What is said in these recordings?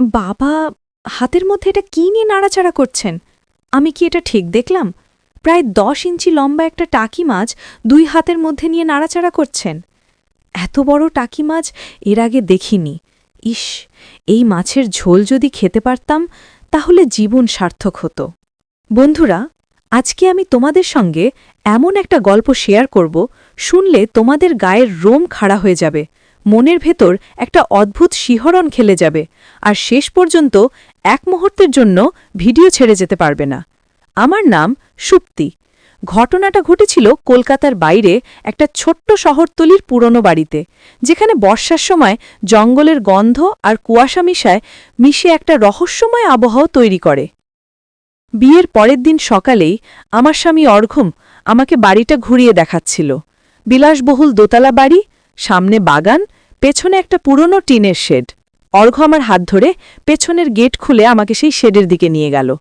বাবা, হাতের মধ্যে এটা কী নিয়ে নাড়াচাড়া করছেন? আমি কি এটা ঠিক দেখলাম? প্রায় দশ ইঞ্চি লম্বা একটা টাকি মাছ দুই হাতের মধ্যে নিয়ে নাড়াচাড়া করছেন। এত বড় টাকি মাছ এর আগে দেখিনি। ইস, এই মাছের ঝোল যদি খেতে পারতাম, তাহলে জীবন সার্থক হতো। বন্ধুরা, আজকে আমি তোমাদের সঙ্গে এমন একটা গল্প শেয়ার করব, শুনলে তোমাদের গায়ের রোম খাড়া হয়ে যাবে। মনের ভেতর একটা অদ্ভুত শিহরণ খেলে যাবে, আর শেষ পর্যন্ত এক মুহূর্তের জন্য ভিডিও ছেড়ে যেতে পারবে না। আমার নাম সুপ্তি। ঘটনাটা ঘটেছিল কলকাতার বাইরে একটা ছোট্ট শহরতলির পুরনো বাড়িতে, যেখানে বর্ষার সময় জঙ্গলের গন্ধ আর কুয়াশা মিশায় মিশে একটা রহস্যময় আবহাওয়া তৈরি করে। বিয়ের পরের দিন সকালেই আমার স্বামী অর্ঘম আমাকে বাড়িটা ঘুরিয়ে দেখাচ্ছিল। বিলাসবহুল দোতলা বাড়ি, সামনে বাগান পেছনে একটা পুরনো টিনের শেড। অর্ঘ আমার হাত ধরে পেছনের গেট খুলে আমাকে সেই শেডের দিকে নিয়ে গেল।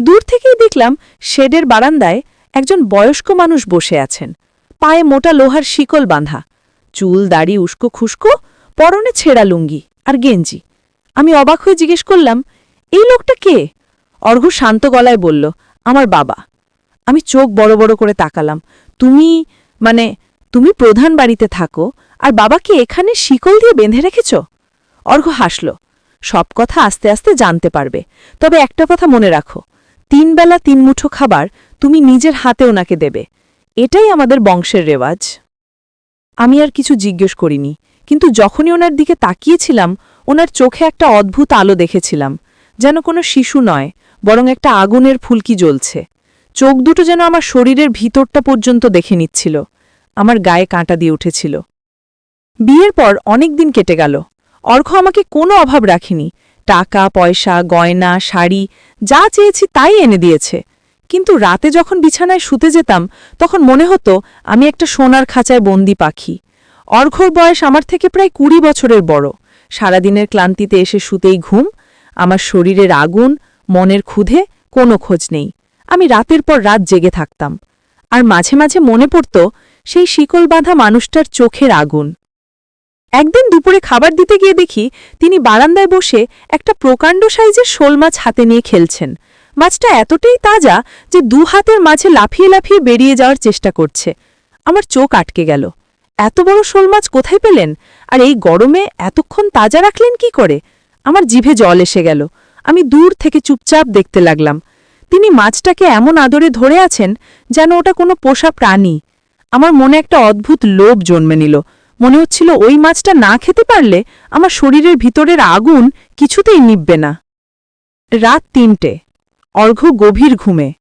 দূর থেকেই দেখলাম শেডের বারান্দায় একজন বয়স্ক মানুষ বসে আছেন। পায়ে মোটা লোহার শিকল বাঁধা। চুল দাড়ি উস্কো খুস্কো, পরনে ছেঁড়া লুঙ্গি আর গেঞ্জি। আমি অবাক হয়ে জিজ্ঞেস করলাম, এই লোকটা কে? অর্ঘ শান্ত গলায় বলল, আমার বাবা। আমি চোখ বড় বড় করে তাকালাম। তুমি মানে তুমি প্রধান বাড়িতে থাকো আর বাবাকে এখানে শিকল দিয়ে বেঁধে রেখেছ? অর্ঘ হাসল। সব কথা আস্তে আস্তে জানতে পারবে। তবে একটা কথা মনে রাখো। তিন বেলা তিন মুঠো খাবার তুমি নিজের হাতে ওনাকে দেবে। এটাই আমাদের বংশের রেওয়াজ। আমি আর কিছু জিজ্ঞেস করিনি, কিন্তু যখনই ওনার দিকে তাকিয়েছিলাম, ওনার চোখে একটা অদ্ভুত আলো দেখেছিলাম, যেন কোনো শিশু নয়, বরং একটা আগুনের ফুলকি জ্বলছে। চোখ দুটো যেন আমার শরীরের ভিতরটা পর্যন্ত দেখে নিচ্ছিল। আমার গায়ে কাঁটা দিয়ে উঠেছিল। বিয়ের পর অনেক দিন কেটে গেল। অর্ঘ আমাকে কোনো অভাব রাখিনি। টাকা, পয়সা, গয়না, শাড়ি, যা চেয়েছি তাই এনে দিয়েছে। কিন্তু রাতে যখন বিছানায় শুতে যেতাম, তখন মনে হতো আমি একটা সোনার খাঁচায় বন্দি পাখি। অর্ঘর বয়স আমার থেকে প্রায় কুড়ি বছরের বড়। সারাদিনের ক্লান্তিতে এসে শুতেই ঘুম, আমার শরীরের আগুন, মনের ক্ষুধে কোনো খোঁজ নেই। আমি রাতের পর রাত জেগে থাকতাম। আর মাঝে মাঝে মনে পড়ত সেই শিকল বাঁধা মানুষটার চোখের আগুন। একদিন দুপুরে খাবার দিতে গিয়ে দেখি তিনি বারান্দায় বসে একটা প্রকাণ্ড সাইজের শোল মাছ হাতে নিয়ে খেলছেন। মাছটা এতটাই তাজা যে দু হাতের মাঝে লাফিয়ে লাফিয়ে বেরিয়ে যাওয়ার চেষ্টা করছে। আমার চোখ আটকে গেল। এত বড় শোল মাছ কোথায় পেলেন? আর এই গরমে এতক্ষণ তাজা রাখলেন কি করে? আমার জিভে জল এসে গেল। আমি দূর থেকে চুপচাপ দেখতে লাগলাম। তিনি মাছটাকে এমন আদরে ধরে আছেন যেন ওটা কোনো পোষা প্রাণী। আমার মনে একটা অদ্ভুত লোভ জন্মে নিল। মনে হচ্ছিল ওই মাছটা না খেতে পারলে আমার শরীরের ভিতরের আগুন কিছুতেই নিববে না। রাত তিনটে। অর্ঘ গভীর ঘুমে।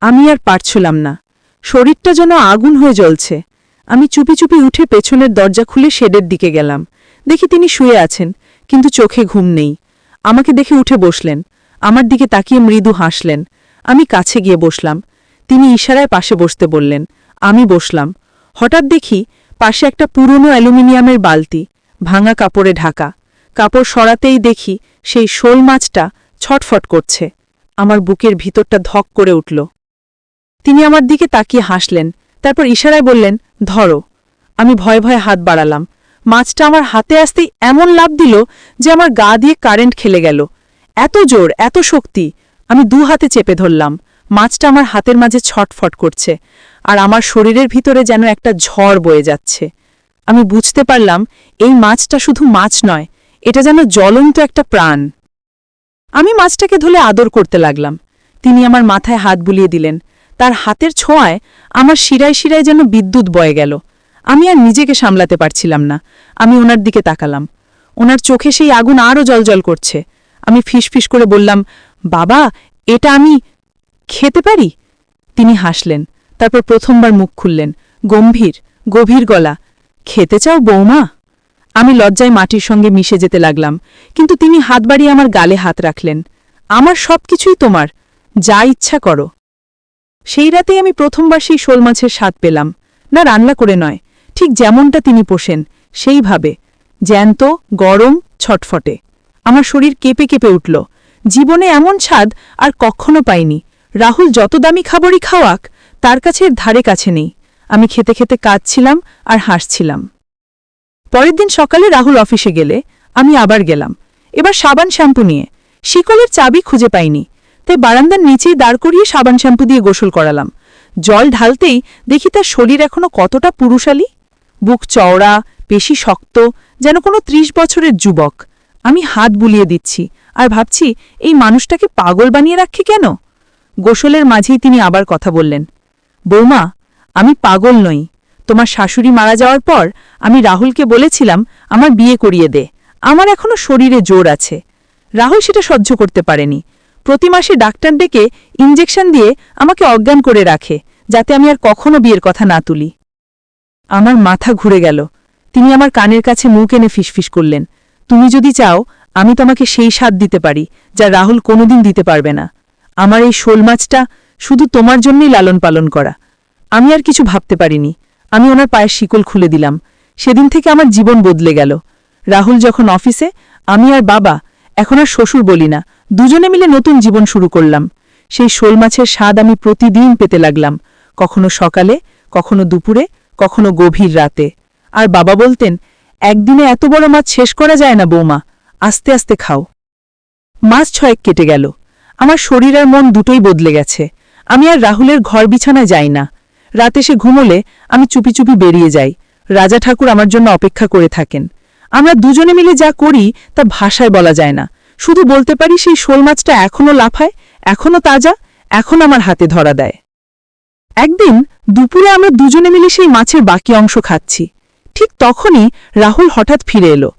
আমি আর পারছিলাম না। শরীরটা যেন আগুন হয়ে জ্বলছে। আমি চুপি চুপি উঠে পেছনের দরজা খুলে শেডের দিকে গেলাম। দেখি তিনি শুয়ে আছেন, কিন্তু চোখে ঘুম নেই। আমাকে দেখে উঠে বসলেন। আমার দিকে তাকিয়ে মৃদু হাসলেন। আমি কাছে গিয়ে বসলাম। তিনি ইশারায় পাশে বসতে বললেন, আমি বসলাম। হঠাৎ দেখি পাশে একটা পুরনো অ্যালুমিনিয়ামের বালতি, ভাঙা কাপড়ে ঢাকা। কাপড় সরাতেই দেখি সেই শোল মাছটা ছটফট করছে। আমার বুকের ভিতরটা ধক করে উঠল। তিনি আমার দিকে তাকিয়ে হাসলেন, তারপর ইশারায় বললেন, ধরো। আমি ভয়ে ভয়ে হাত বাড়ালাম। মাছটা আমার হাতে আসতেই এমন লাভ দিল যে আমার গা দিয়ে কারেন্ট খেলে গেল। এত জোর, এত শক্তি, আমি দু হাতে চেপে ধরলাম। মাছটা আমার হাতের মাঝে ছটফট করছে, আর আমার শরীরের ভিতরে যেন একটা ঝড় বয়ে যাচ্ছে। আমি বুঝতে পারলাম, এই মাছটা শুধু মাছ নয়, এটা যেন জ্বলন্ত একটা প্রাণ। আমি মাছটাকে ধরে আদর করতে লাগলাম। তিনি আমার মাথায় হাত বুলিয়ে দিলেন। তার হাতের ছোঁয়ায় আমার শিরায় শিরায় যেন বিদ্যুৎ বয়ে গেল। আমি আর নিজেকে সামলাতে পারছিলাম না। আমি ওনার দিকে তাকালাম। ওনার চোখে সেই আগুন আরও জলজল করছে। আমি ফিসফিস করে বললাম, বাবা, এটা আমি খেতে পারি? তিনি হাসলেন, তারপর প্রথমবার মুখ খুললেন। গম্ভীর, গভীর গলা। খেতে চাও বৌমা? আমি লজ্জায় মাটির সঙ্গে মিশে যেতে লাগলাম, কিন্তু তিনি হাত বাড়িয়ে আমার গালে হাত রাখলেন। আমার সব কিছুই তোমার, যা ইচ্ছা করো। সেই রাতেই আমি প্রথমবার সেই শোল মাছের স্বাদ পেলাম। না, রান্না করে নয়, ঠিক যেমনটা তিনি পোষেন, সেইভাবে। জ্যান্ত, গরম, ছটফটে। আমার শরীর কেঁপে কেঁপে উঠল। জীবনে এমন স্বাদ আর কখনো পাইনি। রাহুল যত দামি খাবারই খাওয়াক, তার কাছে ধারে কাছে নেই। আমি খেতে খেতে কাঁদছিলাম আর হাসছিলাম। পরের দিন সকালে রাহুল অফিসে গেলে আমি আবার গেলাম। এবার সাবান শ্যাম্পু নিয়ে। শিকলের চাবি খুঁজে পাইনি, তাই বারান্দার নিচেই দাঁড় করিয়ে সাবান শ্যাম্পু দিয়ে গোসল করালাম। জল ঢালতেই দেখি তার শরীর এখনও কতটা পুরুষালী। বুক চওড়া, পেশি শক্ত, যেন কোনো ত্রিশ বছরের যুবক। আমি হাত বুলিয়ে দিচ্ছি, আর ভাবছি, এই মানুষটাকে পাগল বানিয়ে রাখে কেন? গোসলের মাঝেই তিনি আবার কথা বললেন, বৌমা, আমি পাগল নই। তোমার শাশুড়ি মারা যাওয়ার পর আমি রাহুলকে বলেছিলাম আমার বিয়ে করিয়ে দে। আমার এখনও শরীরে জোর আছে। রাহুল সেটা সহ্য করতে পারেনি। প্রতি মাসে ডাক্তার ডেকে ইঞ্জেকশন দিয়ে আমাকে অজ্ঞান করে রাখে, যাতে আমি আর কখনো বিয়ের কথা না তুলি। আমার মাথা ঘুরে গেল। তিনি আমার কানের কাছে মুখ এনে ফিসফিস করলেন, তুমি যদি চাও, আমি তোমাকে সেই স্বাদ দিতে পারি, যা রাহুল কোনোদিন দিতে পারবে না। আমার এই শোল মাছটা শুধু তোমার জন্যই লালন পালন করা। আমি আর কিছু ভাবতে পারিনি। আমি ওনার পায়ের শিকল খুলে দিলাম। সেদিন থেকে আমার জীবন বদলে গেল। রাহুল যখন অফিসে, আমি আর বাবা, এখন আর শ্বশুর বলি না, দুজনে মিলে নতুন জীবন শুরু করলাম। সেই শোল মাছের স্বাদ আমি প্রতিদিন পেতে লাগলাম। কখনো সকালে, কখনো দুপুরে, কখনো গভীর রাতে। আর বাবা বলতেন, একদিনে এত বড় মাছ শেষ করা যায় না বৌমা, আস্তে আস্তে খাও। মাছ ছয়েক কেটে গেল। আমার শরীর আর মন দুটোই বদলে গেছে। আমি আর রাহুলের ঘর বিছানায় যাই না। রাতে সে ঘুমোলে আমি চুপি চুপি বেরিয়ে যাই। রাজা ঠাকুর আমার জন্য অপেক্ষা করে থাকেন। আমরা দুজনে মিলে যা করি তা ভাষায় বলা যায় না। শুধু বলতে পারি সেই শোল মাছটা এখনও লাফায় এখনও তাজা, এখন আমার হাতে ধরা দেয়। একদিন দুপুরে আমরা দুজনে মিলে সেই মাছের বাকি অংশ খাচ্ছি। ঠিক তখনই রাহুল হঠাৎ ফিরে এলো।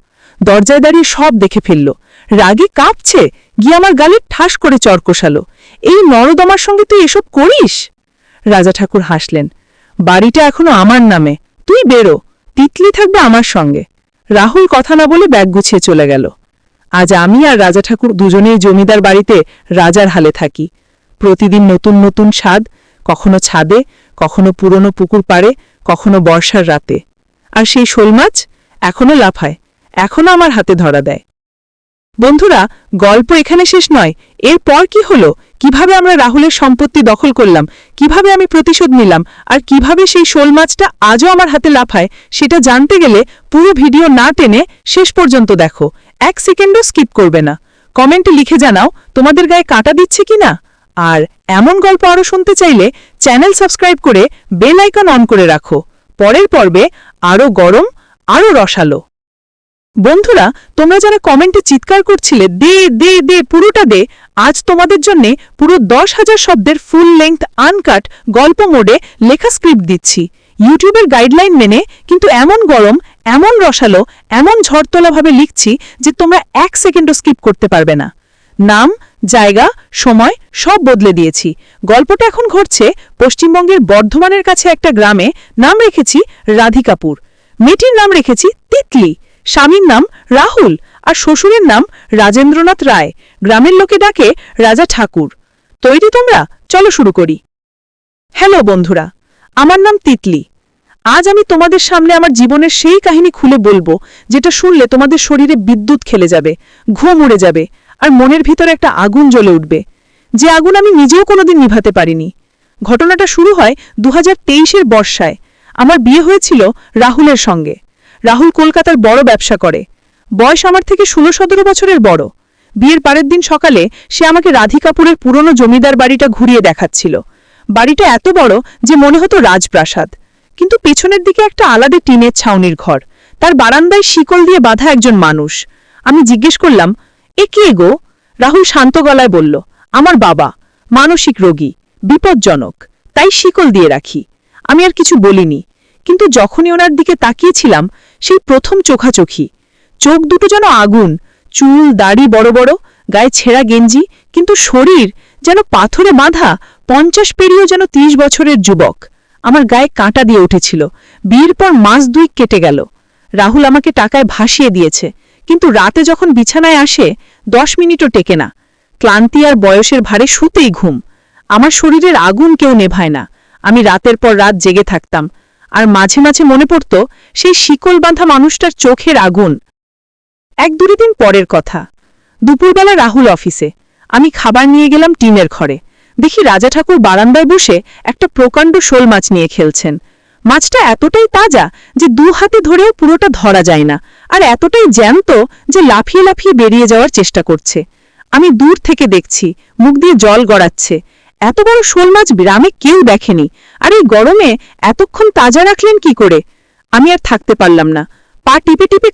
দরজায় দাঁড়িয়ে সব দেখে ফেলল। রাগে কাঁপছে গিয়ে আমার গালে ঠাস করে চর কষালো। এই নরদমার সঙ্গে তুই এসব করিস? রাজা ঠাকুর হাসলেন, বাড়িটা এখনও আমার নামে, তুই বেরো, তিতলি থাকবে আমার সঙ্গে। রাহুল কথা না বলে ব্যাগ গুছিয়ে চলে গেল। আজ আমি আর রাজা ঠাকুর দুজনেই জমিদার বাড়িতে রাজার হালে থাকি। প্রতিদিন নতুন নতুন স্বাদ, কখনো ছাদে, কখনো পুরনো পুকুর পাড়ে, কখনো বর্ষার রাতে। আর সেই শোল মাছ এখনও লাফায়, এখনও আমার হাতে ধরা দেয়। বন্ধুরা, গল্প এখানে শেষ নয়। এরপর কি হলো? কীভাবে আমরা রাহুলের সম্পত্তি দখল করলাম? কীভাবে আমি প্রতিশোধ নিলাম? আর কীভাবে সেই শোল মাছটা আজও আমার হাতে লাফায়? সেটা জানতে গেলে পুরো ভিডিও না টেনে শেষ পর্যন্ত দেখো। এক সেকেন্ডও স্কিপ করবে না। কমেন্টে লিখে জানাও, তোমাদের গায়ে কাটা দিচ্ছে কি না? আর এমন গল্প আরও শুনতে চাইলে চ্যানেল সাবস্ক্রাইব করে বেল আইকন অন করে রাখো। পরের পর্বে আরও গরম, আরও রসালো। বন্ধুরা, তোমরা যারা কমেন্টে চিৎকার করছিলে, দে দে দে, পুরোটা দে, আজ তোমাদের জন্য পুরো দশ হাজার শব্দের ফুল লেংথ আনকাট গল্প মোডে লেখা স্ক্রিপ্ট দিচ্ছি। ইউটিউবের গাইডলাইন মেনে কিন্তু এমন গরম, এমন রসালো, এমন ঝড়তলাভাবে লিখছি যে তোমরা এক সেকেন্ডও স্কিপ করতে পারবে না। নাম, জায়গা, সময় সব বদলে দিয়েছি। গল্পটা এখন ঘটছে পশ্চিমবঙ্গের বর্ধমানের কাছে একটা গ্রামে, নাম রেখেছি রাধিকাপুর। মেয়েটির নাম রেখেছি তিতলি। স্বামীর নাম রাহুল আর শ্বশুরের নাম রাজেন্দ্রনাথ রায়। গ্রামের লোকে ডাকে রাজা ঠাকুর। তৈরি তোমরা? চলো শুরু করি। হ্যালো বন্ধুরা, আমার নাম তিতলি। আজ আমি তোমাদের সামনে আমার জীবনের সেই কাহিনী খুলে বলব, যেটা শুনলে তোমাদের শরীরে বিদ্যুৎ খেলে যাবে, ঘুম উড়ে যাবে আর মনের ভিতরে একটা আগুন জ্বলে উঠবে। যে আগুন আমি নিজেও কোনোদিন নিভাতে পারিনি। ঘটনাটা শুরু হয় দু হাজার বর্ষায়। আমার বিয়ে হয়েছিল রাহুলের সঙ্গে। রাহুল কলকাতার বড় ব্যবসা করে। বয়স আমার থেকে ষোলো সতেরো বছরের বড়। বিয়ের পরের দিন সকালে সে আমাকে রাধিকাপুরের পুরনো জমিদার বাড়িটা ঘুরিয়ে দেখাচ্ছিল। বাড়িটা এত বড় যে মনে হতো রাজপ্রাসাদ। কিন্তু পেছনের দিকে একটা আলাদা টিনের ছাউনির ঘর। তার বারান্দায় শিকল দিয়ে বাঁধা একজন মানুষ। আমি জিজ্ঞেস করলাম, এ কে গো? রাহুল শান্ত গলায় বলল, আমার বাবা, মানসিক রোগী, বিপজ্জনক, তাই শিকল দিয়ে রাখি। আমি আর কিছু বলিনি। কিন্তু যখনই ওনার দিকে তাকিয়েছিলাম সেই প্রথম চোখাচোখি। চোখ দুটো যেন আগুন, চুল, দাড়ি বড় বড়, গায়ে ছেঁড়া গেঞ্জি, কিন্তু শরীর যেন পাথরে বাঁধা পঞ্চাশ পেরিয়েও যেন ত্রিশ বছরের যুবক। আমার গায়ে কাঁটা দিয়ে উঠেছিল। বিয়ের পর মাস দুই কেটে গেল। রাহুল আমাকে টাকায় ভাসিয়ে দিয়েছে। কিন্তু রাতে যখন বিছানায় আসে, দশ মিনিটও টেকে না। ক্লান্তি আর বয়সের ভারে শুতেই ঘুম। আমার শরীরের আগুন কেউ নেভায় না। আমি রাতের পর রাত জেগে থাকতাম। আর মাঝে মাঝে মনে পড়ত সেই শিকল বাঁধা মানুষটার চোখের আগুন। এক দুই দিন পরের কথা। দুপুরবেলা রাহুল অফিসে। আমি খাবার নিয়ে গেলাম টিনের ঘরে। দেখি রাজা ঠাকুর বারান্দায় বসে একটা প্রকাণ্ড শোল মাছ নিয়ে খেলছেন। মাছটা এতটাই তাজা যে দু হাতে ধরেও পুরোটা ধরা যায় না, আর এতটাই জ্যান্ত যে লাফিয়ে লাফিয়ে বেরিয়ে যাওয়ার চেষ্টা করছে। আমি দূর থেকে দেখছি, মুখ দিয়ে জল গড়াচ্ছে। এত বড় শোল মাছ গ্রামে কেউ দেখেনি। আর এই গরমে এতক্ষণ তাজা রাখলেন কি করে? আমি আর থাকতে পারলাম না। পা টিপে টিপে